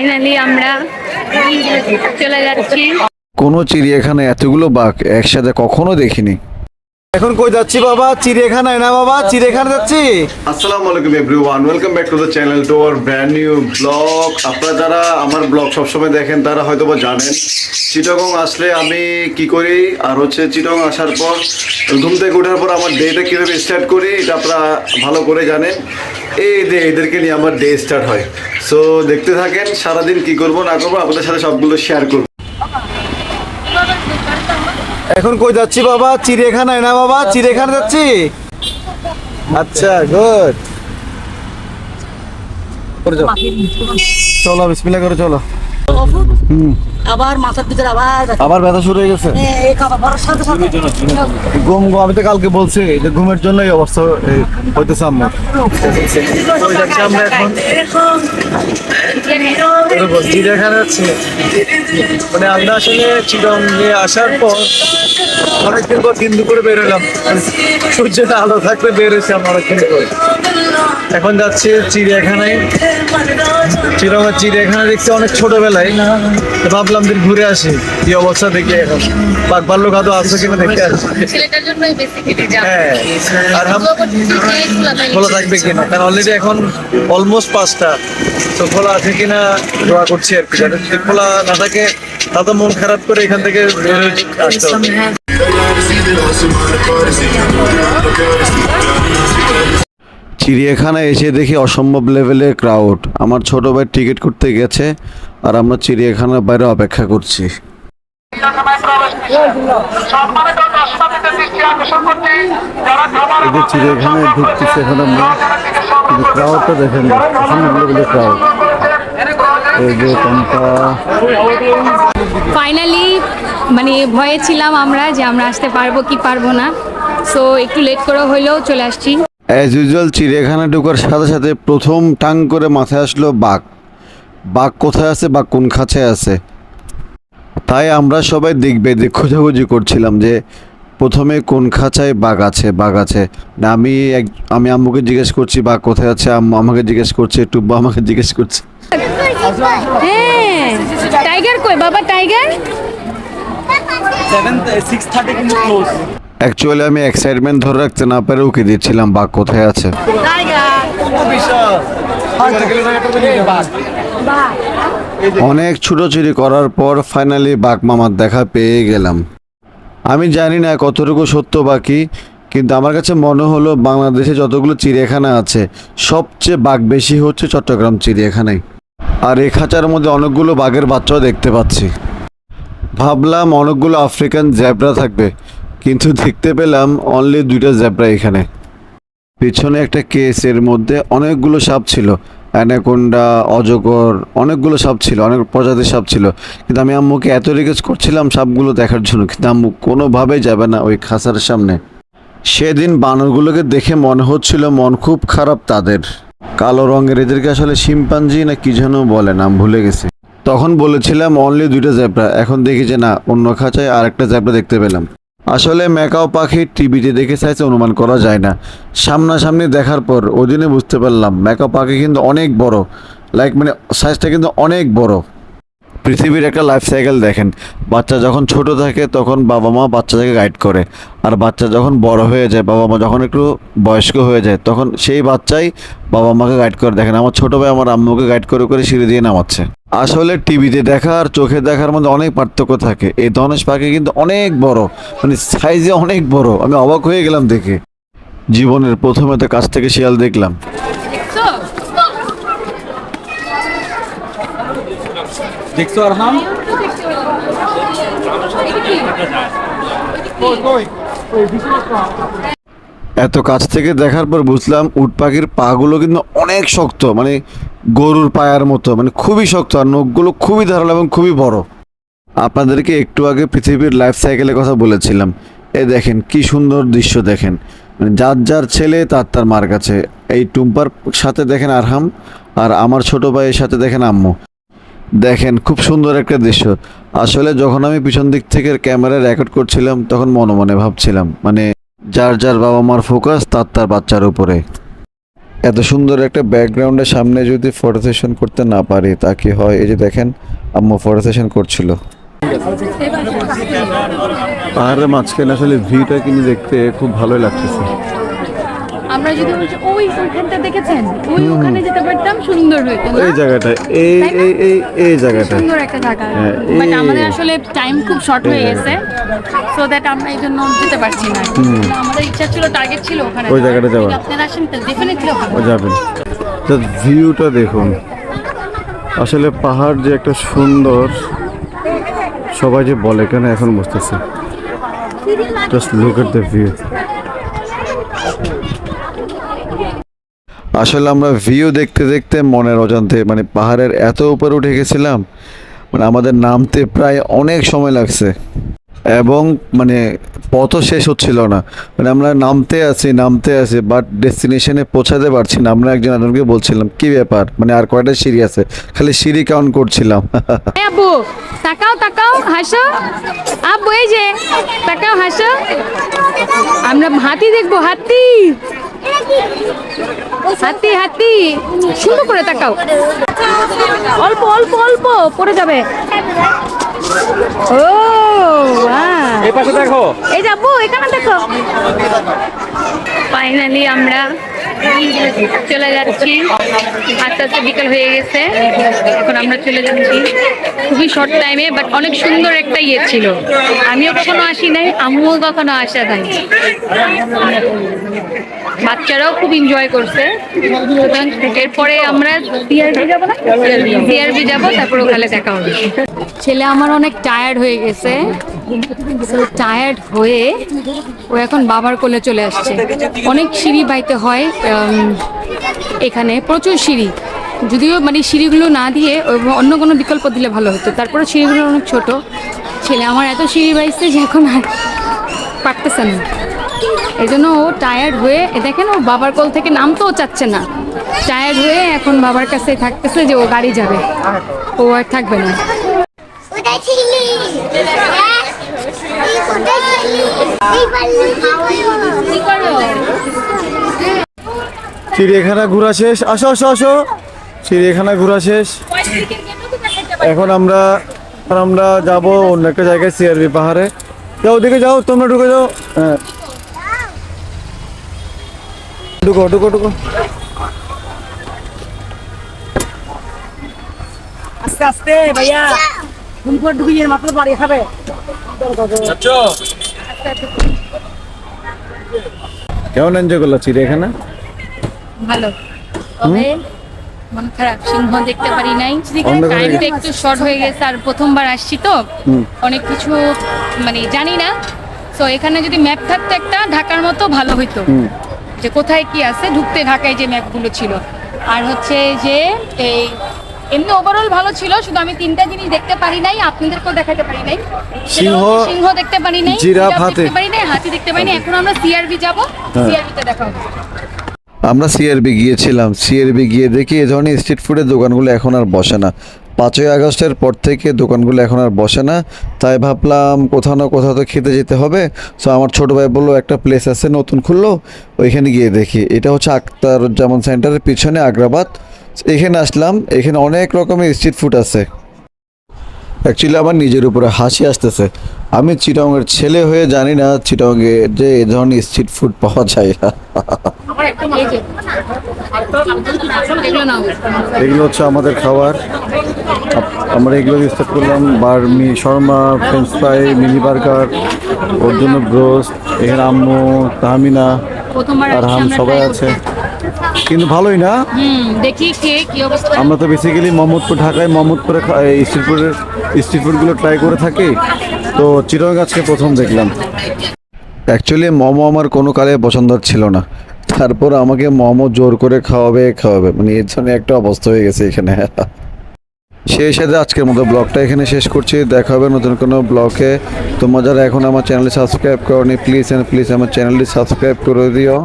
Finally আমরা চলে যাচ্ছি। কোনো চিড়িয়াখানায় এতগুলো বাঘ একসাথে কখনো দেখিনি। এখন কই যাচ্ছি বাবা? চিড়িয়াখানায় না বাবা? চিড়িয়াখানা যাচ্ছি। আসসালামু আলাইকুম everyone welcome back to the channel to our brand new blog আপনারা যারা আমার ব্লগ সবসময় দেখেন তারা হয়তো বা জানেন চিটাগং আসলে আমি কি করি আর হচ্ছে চিটাগং আসার পর ঘুম থেকে ওঠার পর আমার ডেটা কীভাবে স্টার্ট করি এটা আপনারা ভালো করে জানেন। এই যে এদেরকে নিয়ে আমার ডে স্টার্ট হয়। সো দেখতে থাকেন সারাদিন কি করব না করব আপনাদের সাথে সবগুলো শেয়ার করব। এখন কই যাচ্ছি বাবা? চিড়িয়াখানায় না বাবা? চিড়িয়াখানা যাচ্ছি? আচ্ছা গুড চলো বিসমিল্লাহ করে চলো। আবার মাথার ভিতরে আবার আবার ব্যথা শুরু হয়ে গেছে? সাথে ঘুম ঘুম আমি তো কালকে বলছি যে ঘুমের জন্য এই অবস্থা হইতেছে আমার। আমরা এখন যাচ্ছি মানে আমরা আসলে আসার পর অনেকদিন পর দিন দুপুরে বের হলাম। সূর্যটা আলো থাকলে বের হয়েছে আমরা অনেকদিন পর। এখন যাচ্ছি চিড়িয়াখানায়। চিরঙ্গের চিড়িয়াখানা দেখছি অনেক ছোটবেলায়। ভাবলাম দিন ঘুরে আসি। কি অবস্থা দেখি এখন। বাঘ ভাল্লুক আদৌ আছে কিনা দেখে আসি। হ্যাঁ। আর খোলা থাকবে কিনা? কারণ অলরেডি এখন অলমোস্ট পাঁচটা। তো খোলা আছে কিনা দোয়া করছি আর কি। যদি খোলা না থাকে তা তো মন খারাপ করে এখান থেকে আসতে হবে। চিড়িয়াখানায় এসে দেখি অসম্ভব লেভেলের ক্রাউড আমার ছোট ভাই টিকিট করতে গেছে আর আমরা চিড়িয়াখানার বাইরে অপেক্ষা করছি। চিড়িয়াখানায় ঢুকতেছে এখন আমরা, কিন্তু ক্রাউডটা দেখেন, অসম্ভব লেভেলের ক্রাউড ফাইনালি মানে ভয়ে ছিলাম আমরা যে আমরা আসতে পারব কি পারব না। সো একটু লেট করে হইলেও চলে আসছি। অ্যাজ ইউজুয়াল চিড়িয়াখানা ঢোকার সাথে সাথে প্রথম টাং করে মাথায় আসলো বাঘ। বাঘ কোথায় আছে বা কোন খাঁচায় আছে? তাই আমরা সবাই দেখবে দেখ খোঁজাখুঁজি করছিলাম যে প্রথমে কোন খাঁচায় বাঘ আছে বাঘ আছে। না আমি এক আমি আম্মুকে জিজ্ঞেস করছি বাঘ কোথায় আছে? আম্মু আমাকে জিজ্ঞেস করছে টুব্বা আমাকে জিজ্ঞেস করছে। হ্যাঁ টাইগার কই? বাবা টাইগার অ্যাকচুয়ালি আমি এক্সাইটমেন্ট ধরে রাখতে না পেরে উকে দিচ্ছিলাম, বাঘ কোথায় আছে? অনেক ছুটোছুটি করার পর ফাইনালি বাঘ মামার দেখা পেয়ে গেলাম। আমি জানি না কতটুকু সত্য বাকি কিন্তু আমার কাছে মনে হলো বাংলাদেশে যতগুলো চিড়িয়াখানা আছে, সবচেয়ে বাঘ বেশি হচ্ছে চট্টগ্রাম চিড়িয়াখানায়। আর এ খাঁচার মধ্যে অনেকগুলো বাঘের বাচ্চাও দেখতে পাচ্ছি। ভাবলাম অনেকগুলো আফ্রিকান জ্যাবরা থাকবে কিন্তু দেখতে পেলাম অনলি দুইটা জ্যাবরা এখানে। পিছনে একটা কেস এর মধ্যে অনেকগুলো সাপ ছিল। অ্যানাকোন্ডা অজগর, অনেকগুলো সাপ ছিল, অনেক প্রজাতির সাপ ছিল। কিন্তু আমি আম্মুকে এত রিকোয়েস্ট করছিলাম সাপগুলো দেখার জন্য, কিন্তু আম্মু কোনোভাবেই যাবে না ওই খাঁচার সামনে। সেদিন বানরগুলোকে দেখে মনে হচ্ছিল, মন খুব খারাপ তাদের। কালো রঙের এদেরকে আসলে শিম্পাঞ্জি না কি যেন বলে, নাম ভুলে গেছি। তখন বলেছিলাম অনলি দুইটা জ্যাবরা এখন দেখি যে না, অন্য খাঁচায় আরেকটা জ্যাবরা দেখতে পেলাম। আসলে ম্যাকাও পাখি টিভিতে দেখে সাইজে অনুমান করা যায় না। সামনাসামনি দেখার পর ওই দিনে বুঝতে পারলাম ম্যাকাও পাখি কিন্তু অনেক বড়। লাইক মানে সাইজটা কিন্তু অনেক বড়। পৃথিবীর একটা লাইফ সাইকেল দেখেন। বাচ্চা যখন ছোট থাকে তখন বাবা মা বাচ্চাটাকে গাইড করে। আর বাচ্চা যখন বড় হয়ে যায়, বাবা মা যখন একটু বয়স্ক হয়ে যায়, তখন সেই বাচ্চাই বাবা মাকে গাইড করে। দেখেন আমার ছোট ভাই আমার আম্মুকে গাইড করে করে সিঁড়ি দিয়ে নামাচ্ছে। আসলে টিভিতে দেখা আর চোখে দেখার মধ্যে অনেক পার্থক্য থাকে। এই ধনেশ পাখি কিন্তু অনেক বড় মানে সাইজে অনেক বড়। আমি অবাক হয়ে গেলাম দেখে। জীবনের প্রথমে তো কাছ থেকে শিয়াল দেখলাম। দেখছ? আর হাম এত কাছ থেকে দেখার পর বুঝলাম উট পাখির পাগুলো কিন্তু অনেক শক্ত মানে গরুর পায়ার মতো মানে খুবই শক্ত আর নখগুলো খুবই ধারালো এবং খুবই বড়। আপনাদেরকে একটু আগে পৃথিবীর লাইফ সাইকেলের কথা বলেছিলাম। এ দেখেন কি সুন্দর দৃশ্য দেখেন। মানে যার যার ছেলে, তার তার মার কাছে। এই টুম্পার সাথে দেখেন আরহাম আর আমার ছোট ভাইয়ের সাথে দেখেন আম্মু। দেখেন খুব সুন্দর একটা দৃশ্য। আসলে যখন আমি পিছন দিক থেকে ক্যামেরা রেকর্ড করছিলাম, তখন মনে মনে ভাবছিলাম মানে যার যার বাবা মার ফোকাস তার তার বাচ্চার উপরে। এত সুন্দর একটা ব্যাকগ্রাউন্ডের সামনে যদি ফটো সেশন করতে না পারি, তা কি হয়? এই যে দেখেন, আম্মু ফটো সেশন করছিল। পাহাড়ের মাঝখানে আসলে ভিউটা কিন্তু দেখতে খুব ভালো লাগতেছে। আমরা যদি ওই ওই ওইখানটা দেখেছেন ওই ওখানে যেতে পারতাম সুন্দর হইতো এই জায়গাটায় এই এই এই এই জায়গাটায় সুন্দর একটা জায়গা। হ্যাঁ, বাট আমাদের আসলে টাইম খুব শর্ট হয়ে গেছে সো দ্যাট আমরা এই জন্য যেতে পারছি না। আমাদের ইচ্ছা ছিল টার্গেট ছিল ওখানে ওই জায়গাটা আপনারা আসেন তো ডেফিনেটলি হবে ও যাবেন। তো ভিউটা দেখুন। আসলে পাহাড় যে একটা সুন্দর সবাই যে বলে কেন এখন বুঝতেছে। Just look at the view আসলে আমরা ভিউ দেখতে দেখতে মনের অজান্তে মানে পাহাড়ের এত উপরে উঠে গেছিলাম মানে আমাদের নামতে প্রায় অনেক সময় লাগছে। এবং মানে পথও শেষ হচ্ছিল না। মানে আমরা নামতে আছি নামতে আছি বাট ডেস্টিনেশনে পৌঁছাতে পারছি না। আমরা একজন আরেকজনকে বলছিলাম, কি ব্যাপার? মানে আর কয়টা সিঁড়ি আছে? খালি সিঁড়ি কাউন্ট করছিলাম। আব্বু, তাকাও তাকাও, হাসো। আব্বু, এই যে, তাকাও, হাসো। আমরা হাতি দেখব, হাতি। হাতি হাতি। সুন্দর করে তাকাও। অল্প অল্প অল্প পড়ে যাবে। ও বাহ। এই পাশে দেখো। এই যাব এখানে দেখো। ফাইনালি আমরা চলে যাচ্ছি। আস্তে আস্তে বিকেল হয়ে গেছে। এখন আমরা চলে যাচ্ছি। খুবই শর্ট টাইমে বাট অনেক সুন্দর একটা ইয়ে ছিল। আমিও কখনো আসি নাই, আম্মুও কখনো আসা নাই। বাচ্চারাও খুব এনজয় করছে। এরপরে আমরা সিআরবি যাব তারপর ওখানে দেখা হবে। ছেলে আমার অনেক টায়ার্ড হয়ে গেছে। টায়ার্ড হয়ে ও এখন বাবার কোলে চলে আসছে। অনেক সিঁড়ি বাইতে হয় এখানে প্রচুর সিঁড়ি। যদিও মানে সিঁড়িগুলো না দিয়ে অন্য কোনো বিকল্প দিলে ভালো হতো। তারপরে সিঁড়িগুলো অনেক ছোট। ছেলে আমার এত সিঁড়ি বাইছে যে এখন আর পারতেছে না। এই জন্য ও টায়ার্ড হয়ে দেখেন ও বাবার কোল থেকে নামতেও চাচ্ছে না। টায়ার্ড হয়ে এখন বাবার কাছে থাকতেছে যে ও গাড়ি যাবে। ও আর থাকবে না। চিড়িয়াখানা ঘোরা শেষ। আসো আসো আসো। চিড়িয়াখানা ঘোরা শেষ। এখন আমরা আমরা যাব অন্য একটা জায়গায় সিআরবি পাহাড়ে। যাও ওদিকে যাও তোমরা ঢুকে যাও। হ্যাঁ। ঢুকো ঢুকো ঢুকো। আস্তে আস্তে ভাইয়া। করে ঢুকিয়ে মাত্র বাড়ি খাবে? কেমন এনজয় করল চিড়িয়াখানা? ভালো। তবে মন খারাপ সিংহ দেখতে পারি নাই। টাইমটা একটু শর্ট হয়ে গেছে আর প্রথমবার আসছি তো অনেক কিছু মানে জানি না। তো এখানে যদি ম্যাপ থাকতো একটা ঢাকার মতো ভালো হইতো। যে কোথায় কি আছে ঢুকতে ঢাকায় যে ম্যাপগুলো ছিল। আর হচ্ছে যে এই এমনি ওভারঅল ভালো ছিল শুধু আমি তিনটা জিনিস দেখতে পারি নাই আপনাদেরকেও দেখাতে পারি নাই। সিংহ, সিংহ দেখতে পারি নাই জিরাফ, দেখতে পারি নাই হাতি দেখতে পারি নাই এখন আমরা সিআরবি যাব। সিআরবিতে দেখা হবে আমরা সিআরবি গিয়েছিলাম। সিআরবি গিয়ে দেখি এ ধরনের স্ট্রিট ফুডের দোকানগুলো এখন আর বসে না। পাঁচই আগস্টের পর থেকে দোকানগুলো এখন আর বসে না। তাই ভাবলাম কোথাও না কোথাও তো খেতে যেতে হবে। সো আমার ছোট ভাই বলল, একটা প্লেস আছে নতুন খুললো, ওইখানে গিয়ে দেখি। এটা হচ্ছে আক্তারুজ্জামান সেন্টারের পিছনে আগ্রাবাদ। এখানে আসলাম, এখানে অনেক রকমের স্ট্রিট ফুড আছে। অ্যাকচুয়ালি আমার নিজের উপরে হাসি আসতেছে। আমি চিটংয়ের ছেলে হয়ে জানি না চিটংয়ে যে এ ধরনের স্ট্রিট ফুড পাওয়া যায়। এগুলো হচ্ছে আমাদের খাবার। আমরা এগুলো স্টার্ট করলাম বার্মি শর্মা ফ্রেঞ্চ ফ্রাই মিনি বার্গার ওর জন্য ব্রোস্ট এখানে আম্মু তাহমিনা আর হাম সবাই আছে। কিন্তু ভালোই না? দেখি কে কি অবস্থা। আমরা তো বেসিক্যালি মোহাম্মদপুর ঢাকায় মোহাম্মদপুরে খা- স্ট্রিট ফুডের স্ট্রিট ফুডগুলো ট্রাই করে থাকি। তো চিরং গাছকে প্রথম দেখলাম। অ্যাকচুয়ালি মোমো আমার কোনো কালে পছন্দ ছিল না। তারপর আমাকে মোমো জোর করে খাওয়াবে খাওয়াবে। মানে এর জন্য একটা অবস্থা হয়ে গেছে এখানে। সেই সাথে আজকের মতো ব্লগটা এখানে শেষ করছি। দেখা হবে নতুন কোনো ব্লগে। তোমরা যারা এখন আমার চ্যানেলে সাবস্ক্রাইব করনি প্লিজ অ্যান্ড প্লিজ আমার চ্যানেলটি সাবস্ক্রাইব করে দিও।